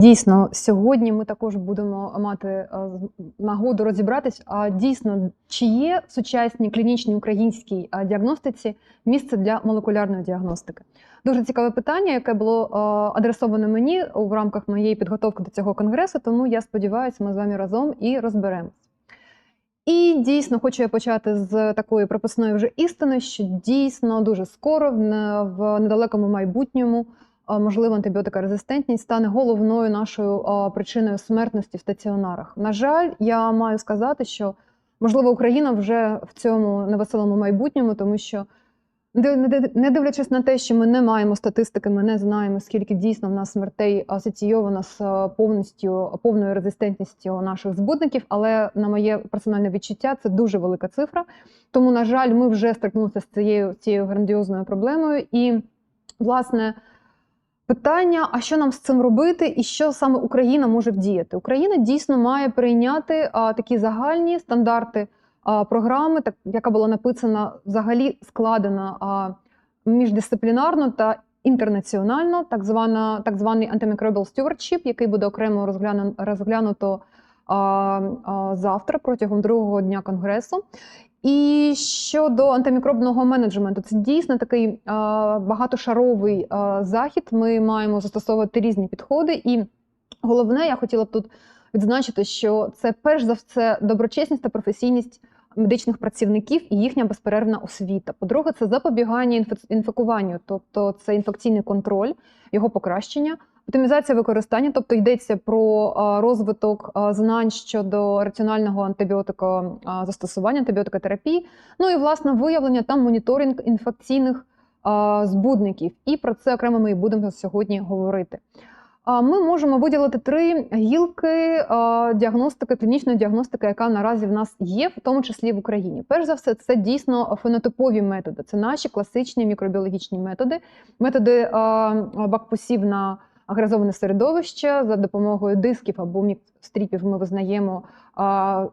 Дійсно, сьогодні ми також будемо мати е, нагоду розібратись, а дійсно, чи є в сучасній клінічній українській е, діагностиці місце для молекулярної діагностики? Дуже цікаве питання, яке було е, адресоване мені в рамках моєї підготовки до цього конгресу, тому я сподіваюся, ми з вами разом і розберемось. І дійсно хочу я почати з такої прописної вже істини, що дійсно дуже скоро в недалекому майбутньому можливо, антибіотикорезистентність стане головною нашою причиною смертності в стаціонарах. На жаль, я маю сказати, що можливо Україна вже в цьому невеселому майбутньому, тому що не дивлячись на те, що ми не маємо статистики, ми не знаємо, скільки дійсно в нас смертей асоційовано з повністю повною резистентністю наших збудників. Але на моє персональне відчуття це дуже велика цифра. Тому, на жаль, ми вже стикнулися з цією цією грандіозною проблемою і. Власне, питання: а що нам з цим робити, і що саме Україна може вдіяти? Україна дійсно має прийняти а, такі загальні стандарти а, програми, так яка була написана взагалі складена а, міждисциплінарно та інтернаціонально, так звана так званий antimicrobial stewardship, який буде окремо розгляну, розглянуто а, а, завтра протягом другого дня конгресу. І щодо антимікробного менеджменту, це дійсно такий а, багатошаровий а, захід. Ми маємо застосовувати різні підходи. І головне, я хотіла б тут відзначити, що це перш за все доброчесність та професійність медичних працівників і їхня безперервна освіта. По-друге, це запобігання інфікуванню, тобто це інфекційний контроль, його покращення. Оптимізація використання, тобто йдеться про розвиток знань щодо раціонального антибіотико а, застосування, антибіотикотерапії, ну і власне виявлення та моніторинг інфекційних збудників. І про це окремо ми і будемо сьогодні говорити. Ми можемо виділити три гілки діагностики, клінічної діагностики, яка наразі в нас є, в тому числі в Україні. Перш за все, це дійсно фенотипові методи. Це наші класичні мікробіологічні методи, методи а, бакпосів на агрезоване середовище за допомогою дисків або мікстріпів ми визнаємо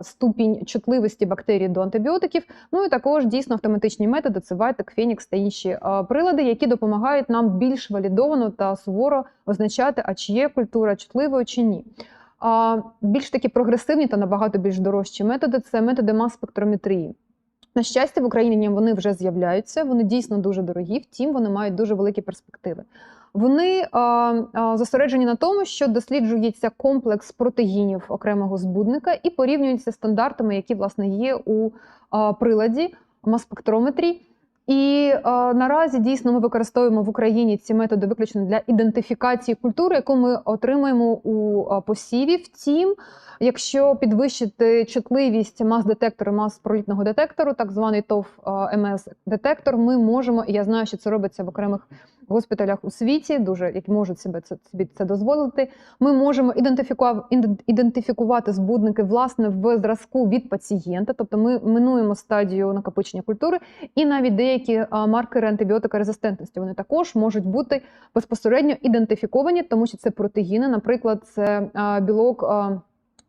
ступінь чутливості бактерій до антибіотиків. Ну і також дійсно автоматичні методи це Вайтек, Фенікс та інші прилади, які допомагають нам більш валідовано та суворо визначати, а чи є культура чутливою чи ні. Більш такі прогресивні та набагато більш дорожчі методи це методи мас-спектрометрії. На щастя, в Україні вони вже з'являються, вони дійсно дуже дорогі, втім, вони мають дуже великі перспективи. Вони зосереджені на тому, що досліджується комплекс протеїнів окремого збудника і порівнюються стандартами, які власне є у приладі мас-спектрометрі. І а, наразі дійсно ми використовуємо в Україні ці методи виключно для ідентифікації культури, яку ми отримаємо у а, посіві. Втім, якщо підвищити чутливість мас-детектору, мас-пролітного детектору, так званий ТОВ МС-детектор, ми можемо, і я знаю, що це робиться в окремих госпіталях у світі, дуже які можуть себе це собі це дозволити. Ми можемо ідентифікувати, ідентифікувати збудники власне в зразку від пацієнта, тобто ми минуємо стадію накопичення культури, і навіть деякі маркери антибіотикорезистентності вони також можуть бути безпосередньо ідентифіковані, тому що це протеїни, наприклад, це білок.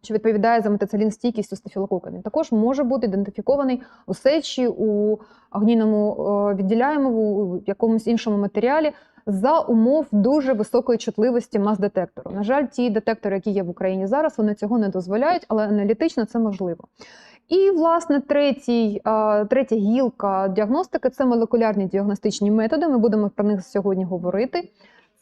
Що відповідає за метицилін стійкість у стафілокока. Він також може бути ідентифікований у сечі, у гнійному е, відділяємому, у якомусь іншому матеріалі за умов дуже високої чутливості мас-детектору. На жаль, ті детектори, які є в Україні зараз, вони цього не дозволяють, але аналітично це можливо. І, власне, третій, е, третя гілка діагностики це молекулярні діагностичні методи. Ми будемо про них сьогодні говорити.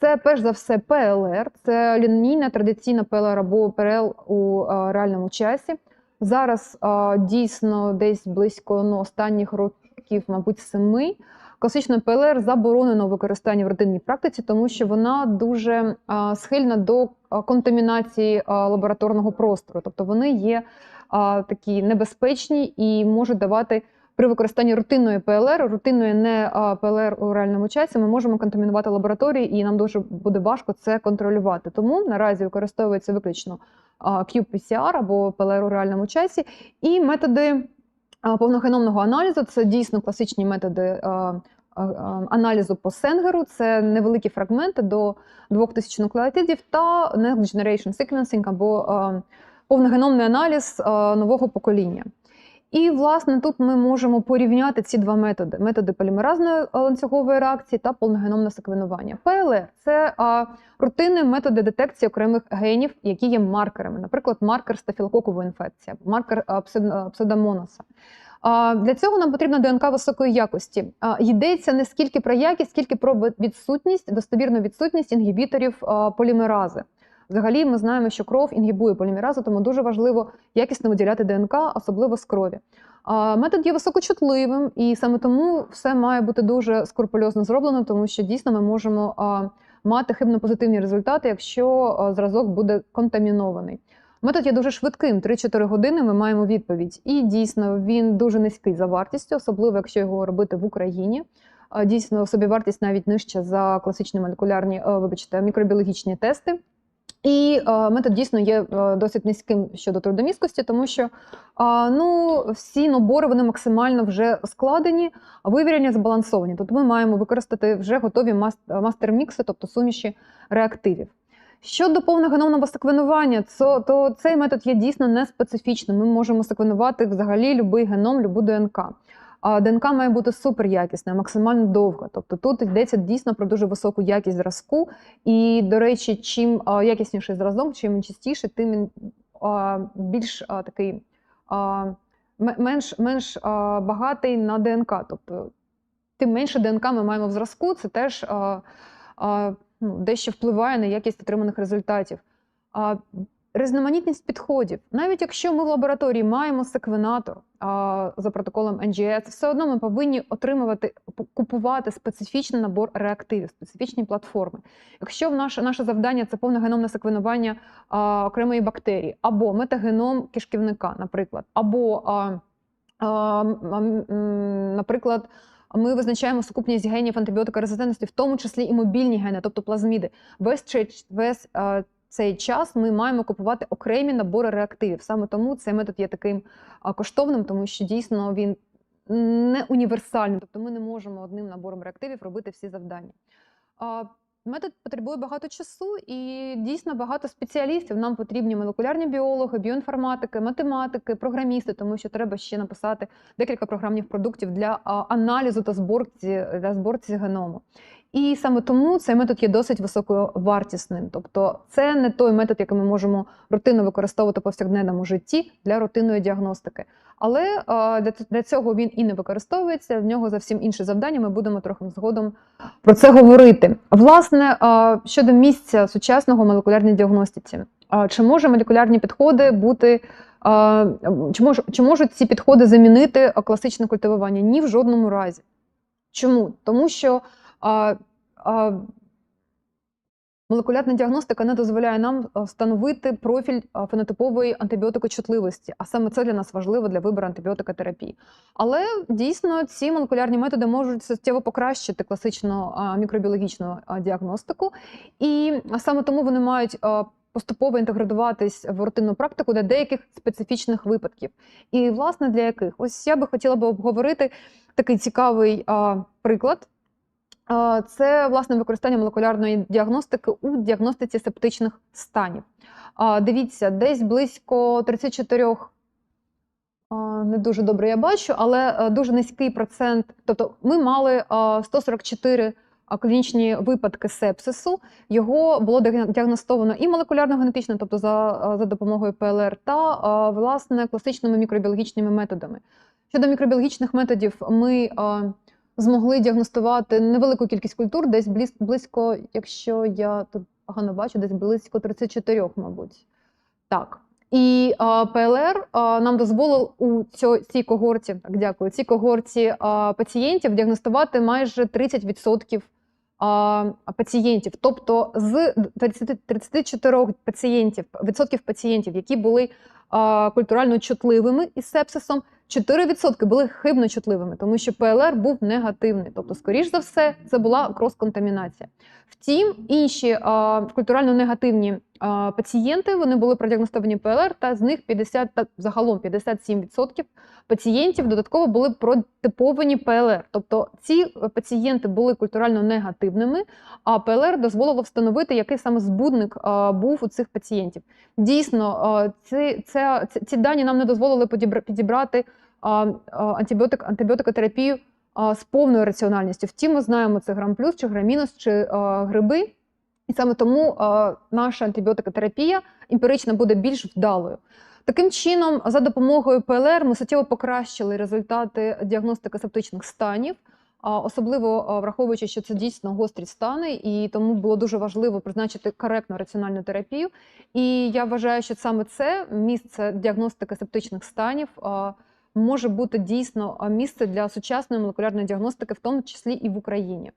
Це перш за все ПЛР, це лінійна традиційна ПЛР або ПРЛ у е, реальному часі. Зараз е, дійсно десь близько ну, останніх років, мабуть, семи. Класична ПЛР заборонено використання в родинній практиці, тому що вона дуже е, схильна до контамінації лабораторного простору. Тобто вони є такі небезпечні і можуть давати при використанні рутинної ПЛР, рутинної не ПЛР у реальному часі, ми можемо контамінувати лабораторії, і нам дуже буде важко це контролювати. Тому наразі використовується виключно qPCR або ПЛР у реальному часі, і методи повногеномного аналізу це дійсно класичні методи. Аналізу по Сенгеру це невеликі фрагменти до 2000 нуклеотидів та Next Generation Sequencing або повногеномний аналіз нового покоління. І, власне, тут ми можемо порівняти ці два методи: методи полімеразної е, ланцюгової реакції та повногеномне секвенування. ПЛР це а, рутинні методи детекції окремих генів, які є маркерами, наприклад, маркер стафілококової інфекції, маркер а, псевд- А, Для цього нам потрібна ДНК високої якості. Йдеться не скільки про якість, скільки про відсутність, достовірну відсутність інгібіторів а, полімерази. Взагалі, ми знаємо, що кров інгібує полімеразу, тому дуже важливо якісно виділяти ДНК, особливо з крові. Метод є високочутливим, і саме тому все має бути дуже скрупульозно зроблено, тому що дійсно ми можемо мати хибно-позитивні результати, якщо зразок буде контамінований. Метод є дуже швидким, 3-4 години ми маємо відповідь. І дійсно він дуже низький за вартістю, особливо якщо його робити в Україні. Дійсно, собівартість навіть нижча за класичні молекулярні, вибачте, мікробіологічні тести. І е, метод дійсно є е, досить низьким щодо трудомісткості, тому що е, ну, всі набори вони максимально вже складені, а вивірення збалансовані. Тобто ми маємо використати вже готові мастер-мікси, тобто суміші реактивів. Щодо повногеномного секвенування, то, то цей метод є дійсно неспецифічним. Ми можемо секвенувати взагалі будь-який геном, любу ДНК. А ДНК має бути суперякісна, максимально довга. Тобто тут йдеться дійсно про дуже високу якість зразку. І, до речі, чим якісніший зразок, чим він чистіший, тим він більш такий менш менш багатий на ДНК. Тобто, тим менше ДНК ми маємо в зразку, це теж ну, дещо впливає на якість отриманих результатів. Різноманітність підходів. Навіть якщо ми в лабораторії маємо секвенатор а, за протоколом NGS, все одно ми повинні отримувати, купувати специфічний набор реактивів, специфічні платформи. Якщо в наше, наше завдання це повногеномне секвенування а, окремої бактерії, або метагеном кишківника, наприклад, або, а, а, наприклад, ми визначаємо сукупність генів антибіотикорезистентності, в тому числі і мобільні гени, тобто плазміди. Весь, весь цей час ми маємо купувати окремі набори реактивів. Саме тому цей метод є таким коштовним, тому що дійсно він не універсальний, тобто ми не можемо одним набором реактивів робити всі завдання. Метод потребує багато часу і дійсно багато спеціалістів. Нам потрібні молекулярні біологи, біоінформатики, математики, програмісти, тому що треба ще написати декілька програмних продуктів для аналізу та зборці для зборці геному. І саме тому цей метод є досить високовартісним. Тобто, це не той метод, який ми можемо рутинно використовувати в повсякденному житті для рутинної діагностики. Але для, цього він і не використовується. В нього зовсім інші завдання. Ми будемо трохи згодом про це говорити. Власне, а, щодо місця сучасного молекулярній діагностиці, чи може молекулярні підходи бути? Чи, мож, чи можуть ці підходи замінити класичне культивування? Ні, в жодному разі. Чому? Тому що а, а, молекулярна діагностика не дозволяє нам встановити профіль фенотипової антибіотикочутливості, а саме це для нас важливо для вибору антибіотикотерапії. Але дійсно ці молекулярні методи можуть суттєво покращити класичну мікробіологічну діагностику, і саме тому вони мають. Поступово інтегруватись в рутинну практику для деяких специфічних випадків. І, власне, для яких? Ось я би хотіла би обговорити такий цікавий приклад. Це власне використання молекулярної діагностики у діагностиці септичних станів. Дивіться, десь близько 34, не дуже добре я бачу, але е, дуже низький процент. Тобто ми мали 144 клінічні випадки сепсису. Його було діагностовано і молекулярно-генетично, тобто за, за допомогою ПЛР, та власне класичними мікробіологічними методами. Щодо мікробіологічних методів, ми змогли діагностувати невелику кількість культур, десь близь- близько, якщо я тут погано бачу, десь близько 34, мабуть. Так. І а, ПЛР а, нам дозволив у цьо, цій когорті, так дякую, цій когорті а, пацієнтів діагностувати майже 30% а, пацієнтів. Тобто з 30, 34 пацієнтів, відсотків пацієнтів, які були а, культурально чутливими із сепсисом, 4% були хибно чутливими, тому що ПЛР був негативний. Тобто, скоріш за все, це була крос-контамінація. Втім, інші а, культурально негативні а, пацієнти вони були продіагностовані ПЛР, та з них 50, та загалом 57% пацієнтів додатково були протиповані ПЛР. Тобто ці пацієнти були культурально негативними, а ПЛР дозволило встановити, який саме збудник а, був у цих пацієнтів. Дійсно, а, ці, це, ці, дані нам не дозволили підібрати а, а, антибіотик, антибіотикотерапію з повною раціональністю. Втім, ми знаємо, це грам плюс чи грамінус, чи гриби. І саме тому наша антибіотикотерапія емпірично буде більш вдалою. Таким чином, за допомогою ПЛР ми суттєво покращили результати діагностики септичних станів, особливо враховуючи, що це дійсно гострі стани, і тому було дуже важливо призначити коректну раціональну терапію. І я вважаю, що саме це місце діагностики септичних станів може бути дійсно місце для сучасної молекулярної діагностики, в тому числі і в Україні.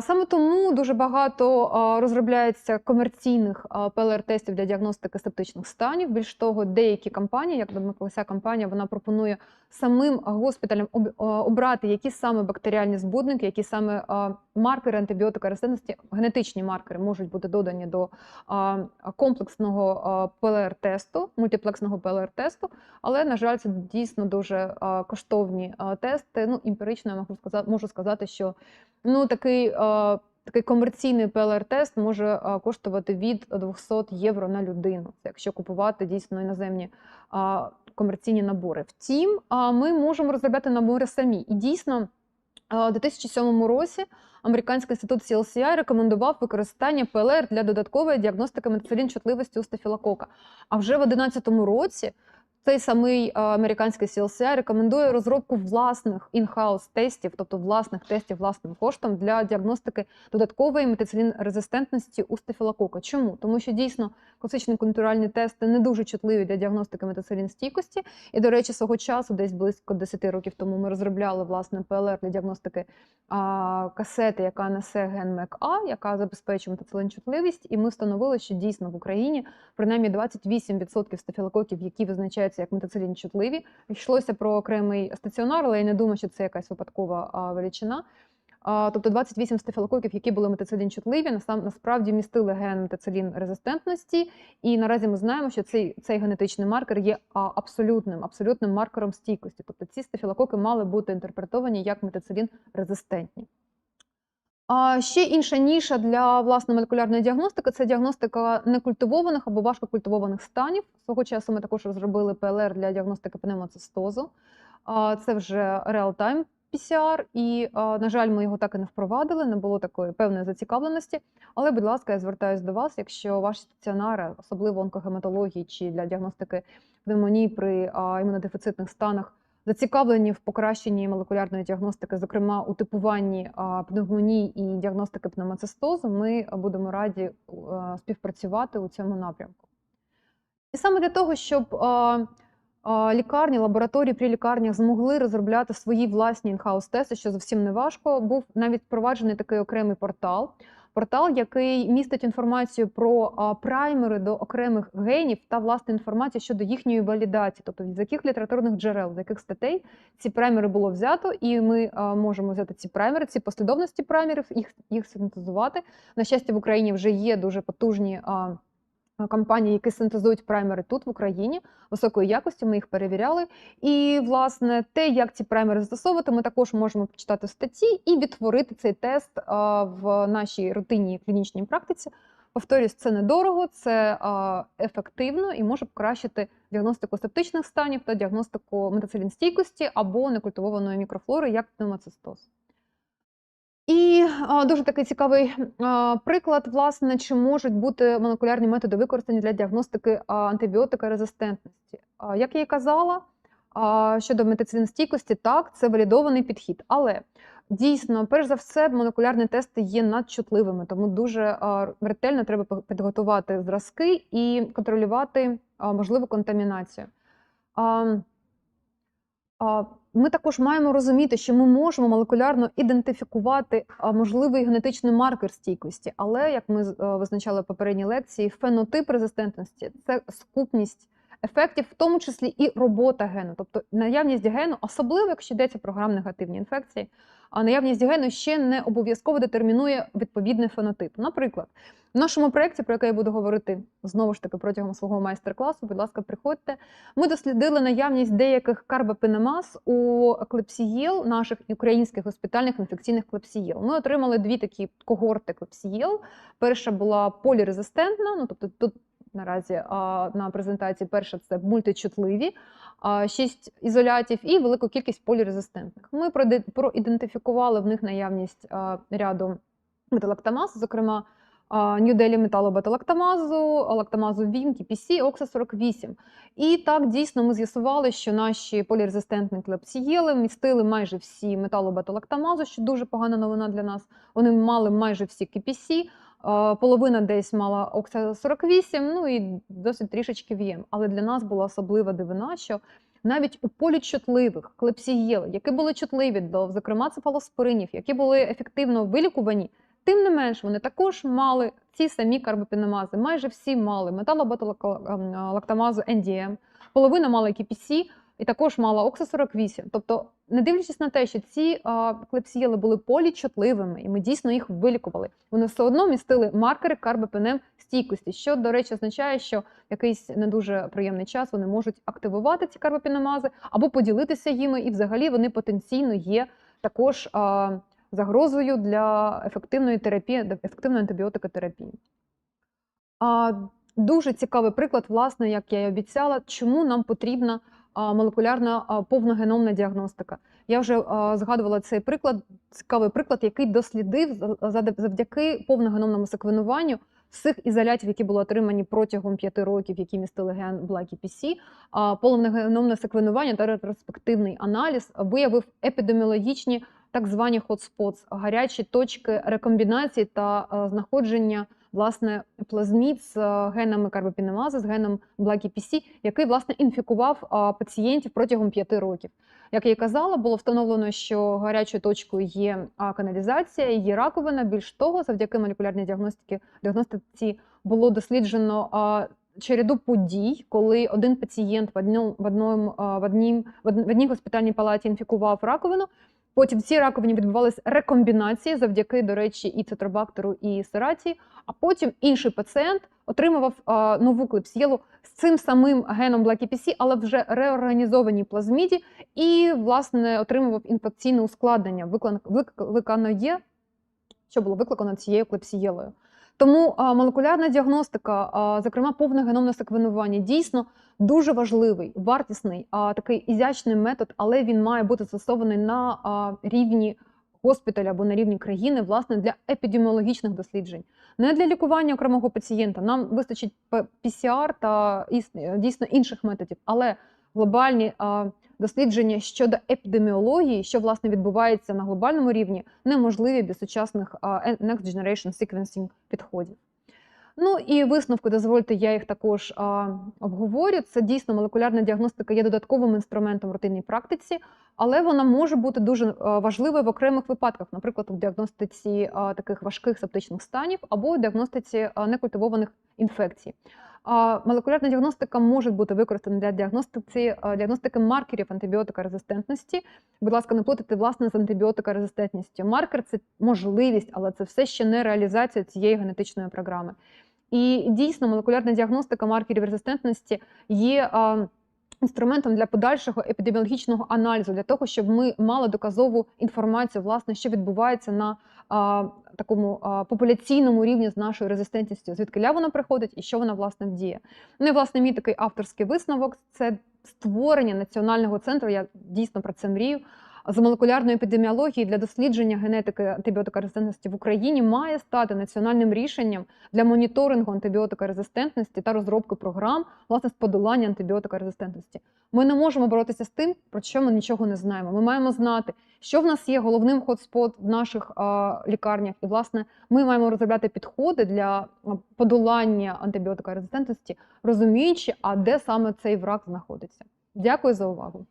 Саме тому дуже багато розробляється комерційних ПЛР-тестів для діагностики септичних станів. Більш того, деякі компанії, як наприклад, компанія, вона пропонує самим госпіталям обрати, які саме бактеріальні збудники, які саме маркери антибіотикорезистентності, генетичні маркери можуть бути додані до комплексного ПЛР-тесту, мультиплексного ПЛР-тесту. Але, на жаль, це дійсно дуже коштовні тести. Ну, емпірично я можу сказати, що ну, такий, а, такий комерційний ПЛР-тест може а, коштувати від 200 євро на людину. Якщо купувати дійсно іноземні а, комерційні набори. Втім, ми можемо розробляти набори самі. І дійсно, у 2007 році Американський інститут CLCI рекомендував використання ПЛР для додаткової діагностики чутливості у стафілокока. А вже в 2011 році цей самий а, американський CLCI рекомендує розробку власних in-house тестів, тобто власних тестів власним коштом для діагностики додаткової метицилін-резистентності у стафілокока. Чому? Тому що дійсно класичні контуральні тести не дуже чутливі для діагностики метицилін-стійкості. І, до речі, свого часу, десь близько 10 років тому, ми розробляли власне ПЛР для діагностики а, касети, яка несе ген МЕК-А, яка забезпечує метицилин-чутливість. І ми встановили, що дійсно в Україні принаймні 28% стафілококів, які визначаються як метицилін-чутливі. Йшлося про окремий стаціонар, але я не думаю, що це якась випадкова величина. Тобто 28 стафілококів, які були метицилін-чутливі, насправді містили ген метицилін-резистентності. І наразі ми знаємо, що цей, цей генетичний маркер є абсолютним, абсолютним маркером стійкості. Тобто ці стафілококи мали бути інтерпретовані як метицилін-резистентні. А ще інша ніша для власне молекулярної діагностики це діагностика некультивованих або важкокультивованих станів. Свого часу ми також розробили ПЛР для діагностики пневмоцистозу. Це вже реал-тайм PCR, і, на жаль, ми його так і не впровадили, не було такої певної зацікавленості. Але, будь ласка, я звертаюся до вас, якщо ваші стаціонари, особливо онкогематології чи для діагностики пневмонії при імунодефіцитних станах, зацікавлені в покращенні молекулярної діагностики, зокрема у типуванні пневмонії і діагностики пневмоцистозу, ми будемо раді е, співпрацювати у цьому напрямку. І саме для того, щоб лікарні, лабораторії при лікарнях змогли розробляти свої власні інхаус тести, що зовсім не важко, був навіть впроваджений такий окремий портал. Портал, який містить інформацію про праймери до окремих генів та власне інформацію щодо їхньої валідації, тобто з яких літературних джерел, з яких статей ці праймери було взято, і ми можемо взяти ці праймери, ці послідовності праймерів, їх, їх синтезувати. На щастя, в Україні вже є дуже потужні. Компанії, які синтезують праймери тут в Україні високої якості, ми їх перевіряли. І, власне, те, як ці праймери застосовувати, ми також можемо почитати в статті і відтворити цей тест в нашій рутинній клінічній практиці. Повторюсь, це недорого, це ефективно і може покращити діагностику септичних станів та діагностику метацилінстійкості або некультивованої мікрофлори, як пневмоцистоз. І дуже такий цікавий приклад, власне, чи можуть бути молекулярні методи використані для діагностики антибіотикорезистентності. Як я і казала, а, щодо метицинстійкості, так, це валідований підхід. Але дійсно, перш за все, молекулярні тести є надчутливими, тому дуже ретельно треба підготувати зразки і контролювати можливу контамінацію. Ми також маємо розуміти, що ми можемо молекулярно ідентифікувати можливий генетичний маркер стійкості, але як ми е, визначали в попередній лекції, фенотип резистентності це скупність ефектів, в тому числі і робота гену, тобто наявність гену, особливо якщо йдеться про грам-негативні інфекції, а наявність гену ще не обов'язково детермінує відповідний фенотип. Наприклад, в нашому проєкті, про який я буду говорити знову ж таки протягом свого майстер-класу, будь ласка, приходьте. Ми дослідили наявність деяких карбопенемаз у клепсієл, наших українських госпітальних інфекційних клепсієл. Ми отримали дві такі когорти клепсієл. Перша була полірезистентна, ну тобто тут наразі на презентації. Перше це мультичутливі, шість ізолятів і велику кількість полірезистентних. Ми проідентифікували в них наявність ряду металактамаз, зокрема Нью-Делі металобеталактамазу, лактамазу ВІМ, TPC, Окса 48. І так дійсно ми з'ясували, що наші полірезистентні клепсієли містили майже всі металобеталактамазу, що дуже погана новина для нас. Вони мали майже всі а, половина десь мала Окса 48, ну і досить трішечки ВІМ. Але для нас була особлива дивина, що навіть у полічутливих клепсієл, які були чутливі до, зокрема, цефалоспоринів, які були ефективно вилікувані, тим не менш вони також мали ці самі карбопінемази. Майже всі мали металобеталактамазу NDM, половина мала KPC і також мала Окса 48. Тобто, не дивлячись на те, що ці а, клепсієли були полічутливими, і ми дійсно їх вилікували, вони все одно містили маркери карбопенем стійкості, що, до речі, означає, що в якийсь не дуже приємний час вони можуть активувати ці карбопінемази або поділитися їми, і взагалі вони потенційно є також а, загрозою для ефективної терапії, ефективної антибіотикотерапії. А, дуже цікавий приклад, власне, як я і обіцяла, чому нам потрібна молекулярна повногеномна діагностика. Я вже згадувала цей приклад, цікавий приклад, який дослідив за- за- завдяки повногеномному секвенуванню всіх ізолятів, які були отримані протягом п'яти років, які містили ген BLACPC, а повногеномне секвенування та ретроспективний аналіз виявив епідеміологічні так звані hotspots, гарячі точки рекомбінації та знаходження власне плазмід з е, генами карбопінемази, з геном BLACPC, який власне інфікував пацієнтів протягом п'яти років. Як я і казала, було встановлено, що гарячою точкою є каналізація, є раковина. Більш того, завдяки молекулярній діагностиці діагностиці було досліджено череду подій, коли один пацієнт в одному в одному в однім в од- в одній госпітальній палаті інфікував раковину. Потім в цій раковині відбувалися рекомбінації завдяки, до речі, і цитробактеру, і серації. А потім інший пацієнт отримував а, нову клепсієлу з цим самим геном BLACPC, але вже реорганізованій плазміді, і власне отримував інфекційне ускладнення, виклик- викликано є, що було викликано цією клепсієлою. Тому молекулярна діагностика, зокрема повне геномне секвенування, дійсно дуже важливий, вартісний, а, такий ізячний метод, але він має бути застосований на рівні госпіталя або на рівні країни, власне, для епідеміологічних досліджень. Не для лікування окремого пацієнта. Нам вистачить П- PCR та дійсно інших методів, але глобальні дослідження щодо епідеміології, що власне відбувається на глобальному рівні, неможливі без сучасних е- Next Generation Sequencing підходів. Ну і висновки, дозвольте, я їх також а, обговорю. Це дійсно молекулярна діагностика є додатковим інструментом в рутинній практиці, але вона може бути дуже важливою в окремих випадках, наприклад, у діагностиці а, таких важких септичних станів або у діагностиці некультивованих інфекцій. Молекулярна діагностика може бути використана для діагностики, діагностики маркерів антибіотикорезистентності. Будь ласка, не плутайте власне з антибіотикорезистентністю. Маркер це можливість, але це все ще не реалізація цієї генетичної програми. І дійсно, молекулярна діагностика маркерів резистентності є а, інструментом для подальшого епідеміологічного аналізу, для того, щоб ми мали доказову інформацію, власне, що відбувається на а, такому а, популяційному рівні з нашою резистентністю, звідки вона приходить і що вона власне вдіє. Ну і власне мій такий авторський висновок це створення національного центру. Я дійсно про це мрію. З молекулярної епідеміології для дослідження генетики антибіотикорезистентності в Україні має стати національним рішенням для моніторингу антибіотикорезистентності та розробки програм власне з подолання антибіотикорезистентності. Ми не можемо боротися з тим, про що ми нічого не знаємо. Ми маємо знати, що в нас є головним хотспот в наших а, лікарнях, і власне ми маємо розробляти підходи для подолання антибіотикорезистентності, розуміючи, а де саме цей враг знаходиться. Дякую за увагу.